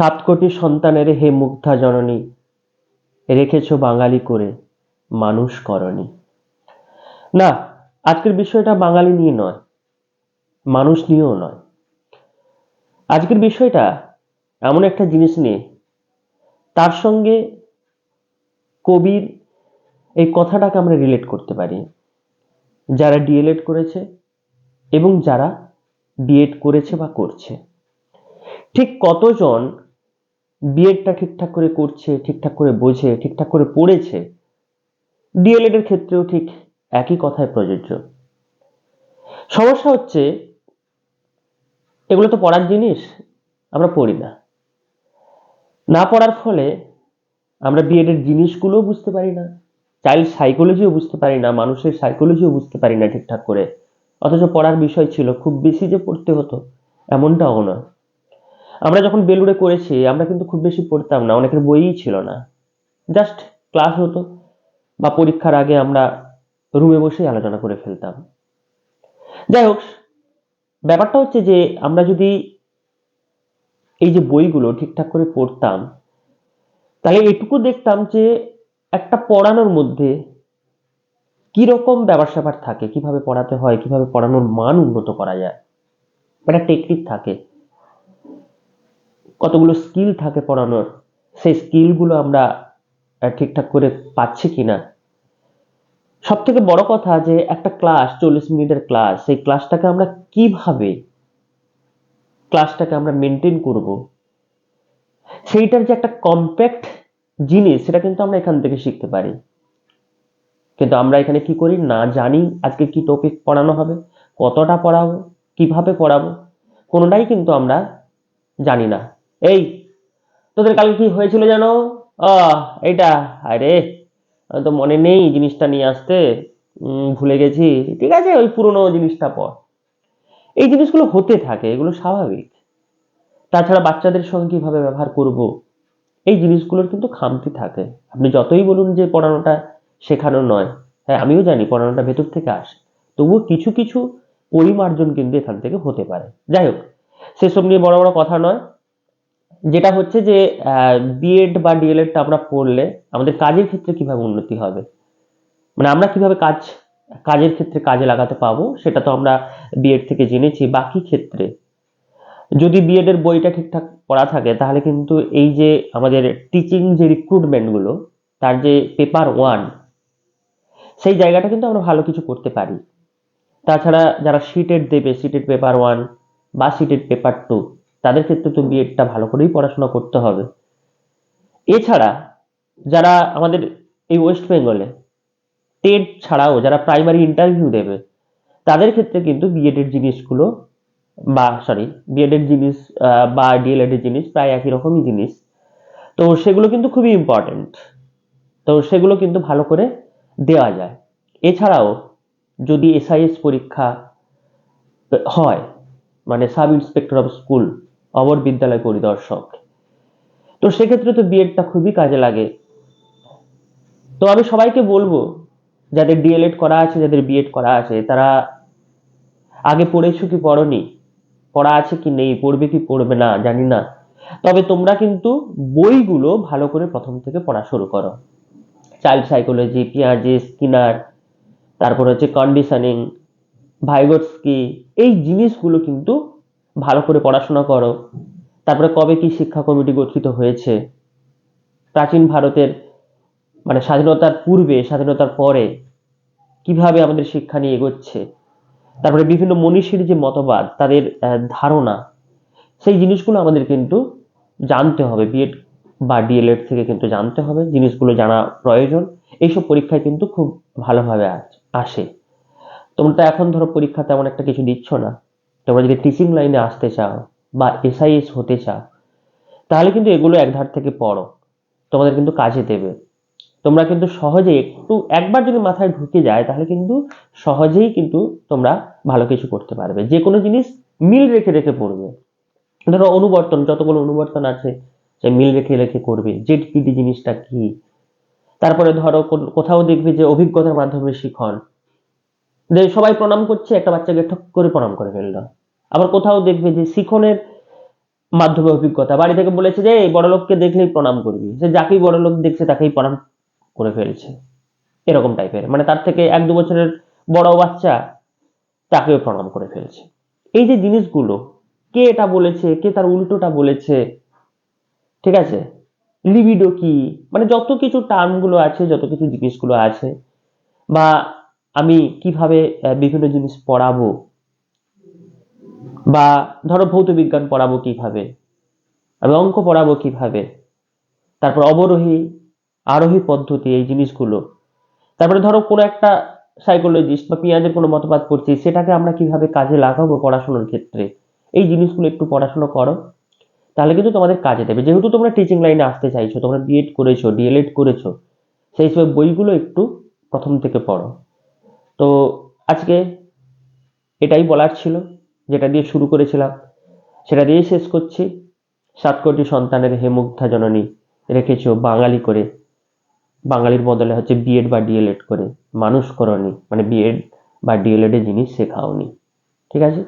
সাত কোটি সন্তানের হে মুগ্ধা জননী, রেখেছ বাঙালি করে মানুষ করনি না, আজকের বিষয়টা বাঙালি নিয়ে নয়, মানুষ নিয়েও নয়। আজকের বিষয়টা এমন একটা জিনিস নিয়ে, তার সঙ্গে কবির এই কথাটাকে আমরা রিলেট করতে পারি। যারা ডিএলএড করেছে এবং যারা বিএড করেছে বা করছে। ঠিক কতজন বিএডটা ঠিকঠাক করে করছে, ঠিকঠাক করে বোঝে, ঠিকঠাক করে পড়েছে ডিএলএড এর ক্ষেত্রেও ঠিক একই কথায় প্রযোজ্য। সমস্যা হচ্ছে, এগুলো তো পড়ার জিনিস, আমরা পড়ি না। না পড়ার ফলে আমরা বিএড এর জিনিসগুলোও বুঝতে পারি না চাইল্ড সাইকোলজিও বুঝতে পারি না, মানুষের সাইকোলজিও বুঝতে পারি না ঠিকঠাক করে। অথচ পড়ার বিষয় ছিল, খুব বেশি যে পড়তে হতো, এমনটাও না আমরা যখন বেলুড়ে করেছি, আমরা কিন্তু খুব বেশি পড়তাম না, অনেকের বইই ছিল না। জাস্ট ক্লাস হতো বা পরীক্ষার আগে আমরা রুমে বসেই আলোচনা করে ফেলতাম। যাই হোক, ব্যাপারটা হচ্ছে যে আমরা যদি এই যে বইগুলো ঠিকঠাক করে পড়তাম, তাহলে এটুকু দেখতাম যে একটা পড়ানোর মধ্যে কি রকম ব্যাপার স্যাপার থাকে, কীভাবে পড়াতে হয়, কীভাবে পড়ানোর মান উন্নত করা যায়। একটা টেকনিক থাকে। কতগুলো স্কিল থাকে পড়ানোর, সেই স্কিলগুলো আমরা ঠিকঠাক করে পাচ্ছি কিনা। সব থেকে বড় কথা যে একটা ক্লাস চল্লিশ মিনিটের ক্লাস সেই ক্লাসটাকে আমরা কীভাবে ক্লাসটাকে আমরা মেনটেন করব? সেইটার যে একটা কম্প্যাক্ট জিনিস, সেটা কিন্তু আমরা এখান থেকে শিখতে পারি। কিন্তু আমরা এখানে কি করি? না জানি আজকে কি টপিক পড়ানো হবে, কতটা পড়াবো, কীভাবে পড়াবো, কোনোটাই কিন্তু আমরা জানি না। এই, তোদের কালকে কি হয়েছিল জানো? এইটা, আরে তো মনে নেই জিনিসটা নিয়ে আসতে। ভুলে গেছি। ঠিক আছে, ওই পুরনো জিনিসটা পর। এই জিনিসগুলো হতে থাকে, এগুলো স্বাভাবিক। তাছাড়া বাচ্চাদের সঙ্গে কীভাবে ব্যবহার করব? এই জিনিসগুলোর কিন্তু খামতি থাকে। আপনি যতই বলুন যে পড়ানোটা শেখানো নয় হ্যাঁ আমিও জানি পড়ানোটা ভেতর থেকে আসে। তবুও কিছু কিছু পরিমার্জন কিন্তু এখান থেকে হতে পারে। যাই হোক, সেসব নিয়ে বড় বড় কথা নয়। যেটা হচ্ছে যে বিএড বা ডিএলএডটা আমরা পড়লে আমাদের কাজের ক্ষেত্রে কীভাবে উন্নতি হবে? মানে আমরা কীভাবে কাজ, কাজের ক্ষেত্রে কাজে লাগাতে পাবো, সেটা তো আমরা বিএড থেকে জেনেছি। বাকি ক্ষেত্রে যদি বিএড এর বইটা ঠিকঠাক পড়া থাকে, তাহলে কিন্তু এই যে আমাদের টিচিং যে রিক্রুটমেন্টগুলো তার যে পেপার ওয়ান সেই জায়গাটা কিন্তু আমরা ভালো কিছু করতে পারি। তাছাড়া যারা সিটেড দেবে সিটেড পেপার ওয়ান বা সিটেড পেপার টু তাদের ক্ষেত্রে তো বিএডটা ভালো করেই পড়াশোনা করতে হবে। এছাড়া যারা আমাদের এই ওয়েস্ট বেঙ্গলে টেট ছাড়াও যারা প্রাইমারি ইন্টারভিউ দেবে, তাদের ক্ষেত্রে কিন্তু বিএড এর জিনিসগুলো বা সরি বিএড এর জিনিস বা ডিএলএড এর জিনিস প্রায় একই রকমই জিনিস। তো সেগুলো কিন্তু খুবই ইম্পর্টেন্ট তো সেগুলো কিন্তু ভালো করে দেওয়া যায়। এছাড়াও যদি এসআইএস পরীক্ষা হয় মানে সাব ইন্সপেক্টর অফ স্কুল অবর বিদ্যালয় পরিদর্শক। তো সেক্ষেত্রে তো বিএডটা খুবই কাজে লাগে। তো আমি সবাইকে বলব, যাদের ডিএলএড করা আছে, যাদের বিএড করা আছে, তারা আগে পড়েছো কি পড়নি? পড়া আছে কি নেই? পড়বে কি পড়বে না? জানি না। তবে তোমরা কিন্তু বইগুলো ভালো করে প্রথম থেকে পড়া শুরু করো। চাইল্ড সাইকোলজি পিয়াজে স্কিনার তারপর হচ্ছে কন্ডিশনিং ভাইগোটস্কি এই জিনিসগুলো কিন্তু ভালো করে পড়াশোনা করো। তারপরে কবে কি শিক্ষা কমিটি গঠিত হয়েছে? প্রাচীন ভারতের মানে স্বাধীনতার পূর্বে, স্বাধীনতার পরে কীভাবে আমাদের শিক্ষা নিয়ে এগোচ্ছে? তারপরে বিভিন্ন মনীষীর যে মতবাদ, তাদের ধারণা, সেই জিনিসগুলো আমাদের কিন্তু জানতে হবে। বিএড বা ডিএলএড থেকে কিন্তু জানতে হবে। জিনিসগুলো জানা প্রয়োজন। এইসব পরীক্ষায় কিন্তু খুব ভালোভাবে আসে। তোমরা তো এখন ধরো পরীক্ষা তেমন একটা কিছু দিচ্ছ না। তোমরা যদি টিচিং লাইনে আসতে চাও বা এসআইএস হতে চাও, তাহলে কিন্তু এগুলো একধার থেকে পড়ো। তোমাদের কিন্তু কাজে দেবে। তোমরা কিন্তু সহজে একটু, একবার যদি মাথায় ঢুকে যায়, তাহলে কিন্তু সহজেই কিন্তু তোমরা ভালো কিছু করতে পারবে। যে কোনো জিনিস মিল রেখে রেখে পড়বে। ধরো অনুবর্তন, যতগুলো অনুবর্তন আছে, সে মিল রেখে রেখে করবে জেডপিডি জিনিসটা কি? তারপরে ধরো কোথাও দেখবে যে অভিজ্ঞতার মাধ্যমে শিখন। যে সবাই প্রণাম করছে, একটা বাচ্চাকে ঠক করে প্রণাম করে ফেলল। আবার কোথাও দেখবে যে শিখনের মাধ্যমে অভিজ্ঞতা। বাড়ি থেকে বলেছে যে, এই বড়লোককে দেখলেই প্রণাম করবি। সে যাকেই বড়লোক দেখছে তাকেই প্রণাম করে ফেলছে। এরকম টাইপের মানে তার থেকে এক দু বছরের বড় বাচ্চা তাকেও প্রণাম করে ফেলছে। এই যে জিনিসগুলো, কে এটা বলেছে, কে তার উল্টোটা বলেছে, ঠিক আছে? লিবিডো কি? মানে যত কিছু টার্মগুলো আছে, যত কিছু জিনিসগুলো আছে, বা আমি কীভাবে বিভিন্ন জিনিস পড়াবো বা ধরো ভৌত বিজ্ঞান পড়াবো কীভাবে? আমি অঙ্ক পড়াবো কীভাবে? তারপর অবরোহী, আরোহী পদ্ধতি, এই জিনিসগুলো। তারপরে ধরো কোনো একটা সাইকোলজিস্ট বা পেঁয়াজের কোনো মতবাদ পড়ছি সেটাকে আমরা কীভাবে কাজে লাগাবো পড়াশোনার ক্ষেত্রে? এই জিনিসগুলো একটু পড়াশোনা করো। তাহলে কিন্তু তোমাদের কাজে দেবে। যেহেতু তোমরা টিচিং লাইনে আসতে চাইছো, তোমরা বিএড করেছ ডিএলএড করেছ, সেই হিসেবে বইগুলো একটু প্রথম থেকে পড়ো। তো আজকে এটাই বলার ছিল। যেটা দিয়ে শুরু করেছিলাম, সেটা দিয়ে শেষ করছি। সাত কোটি সন্তানের হেমুগ্ধা জননী, রেখেছো বাঙালি করে। বাঙালির বদলে হচ্ছে বিএড বা ডিএলএড করে। মানুষ করনি মানে বিএড বা ডিএলএড জিনিস শেখাওনি। ঠিক আছে?